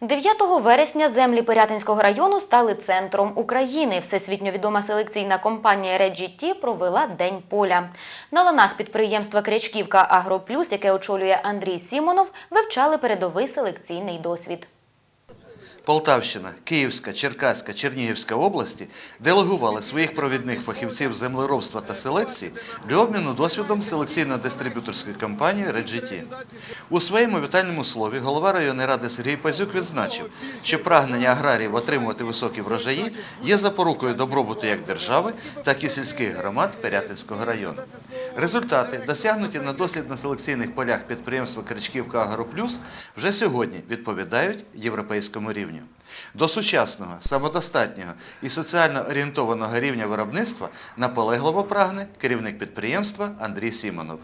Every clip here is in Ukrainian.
9 вересня землі Пирятинського району стали центром України. Всесвітньо відома селекційна компанія «Реджіті» провела День поля. На ланах підприємства Крячківка «Агроплюс», яке очолює Андрій Сімонов, вивчали передовий селекційний досвід. Полтавщина, Київська, Черкаська, Чернігівська області делегували своїх провідних фахівців землеробства та селекції для обміну досвідом селекційно-дистриб'юторської компанії «Реджіті». У своєму вітальному слові голова районної ради Сергій Пазюк відзначив, що прагнення аграріїв отримувати високі врожаї є запорукою добробуту як держави, так і сільських громад Пирятинського району. Результати, досягнуті на дослідно-селекційних полях підприємства Кричківка Агроплюс, вже сьогодні відповідають європейському рівню. До сучасного, самодостатнього і соціально орієнтованого рівня виробництва наполегливо прагне керівник підприємства Андрій Сімонов.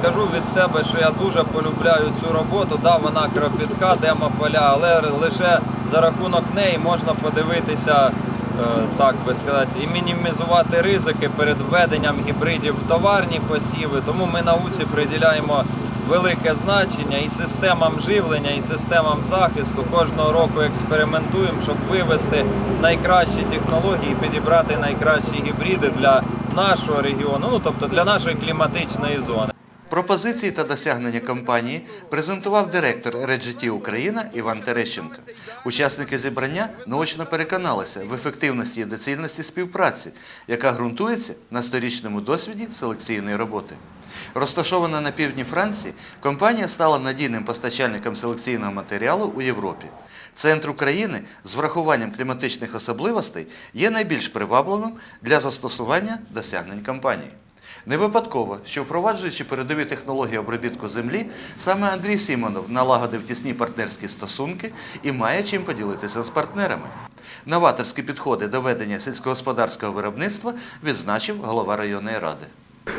Скажу від себе, що я дуже полюбляю цю роботу. Да, вона кропітка, демополя, але лише за рахунок неї можна подивитися, е, так би сказати, і мінімізувати ризики перед введенням гібридів в товарні посіви. Тому ми науці приділяємо велике значення і системам живлення, і системам захисту. Кожного року експериментуємо, щоб вивести найкращі технології, підібрати найкращі гібриди для нашого регіону, ну тобто для нашої кліматичної зони. Пропозиції та досягнення компанії презентував директор «Реджеті Україна Іван Терещенко. Учасники зібрання наочно переконалися в ефективності і доцільності співпраці, яка ґрунтується на сторічному досвіді селекційної роботи. Розташована на півдні Франції, компанія стала надійним постачальником селекційного матеріалу у Європі. Центр України з врахуванням кліматичних особливостей є найбільш привабливим для застосування досягнень компанії. Не випадково, що впроваджуючи передові технології обробітку землі, саме Андрій Сімонов налагодив тісні партнерські стосунки і має чим поділитися з партнерами. Новаторські підходи до ведення сільськогосподарського виробництва відзначив голова районної ради.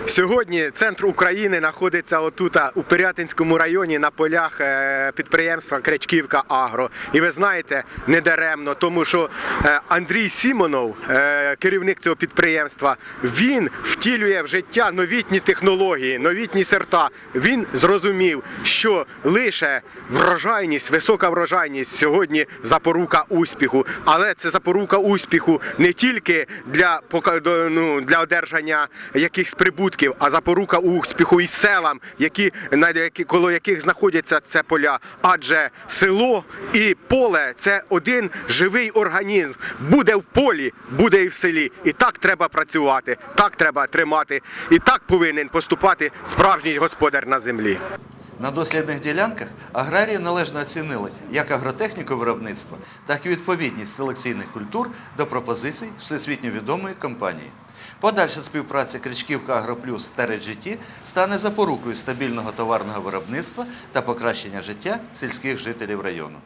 Сьогодні центр України знаходиться отут у Пирятинському районі на полях е, підприємства Кречківка Агро. І ви знаєте, не даремно, тому що е, Андрій Сімонов, е, керівник цього підприємства, він втілює в життя новітні технології, новітні сорта. Він зрозумів, що лише врожайність, висока врожайність сьогодні запорука успіху. Але це запорука успіху не тільки для, ну, для одержання якихось прибутків, а запорука успіху і селам, які, на які, коло яких знаходяться це поля. Адже село і поле це один живий організм. Буде в полі, буде і в селі. І так треба працювати, так треба тримати, і так повинен поступати справжній господар на землі. На дослідних ділянках аграрії належно оцінили як агротехніку виробництва, так і відповідність селекційних культур до пропозицій всесвітньо відомої компанії. Подальша співпраця Кричківка Агроплюс та Реджиті стане запорукою стабільного товарного виробництва та покращення життя сільських жителів району.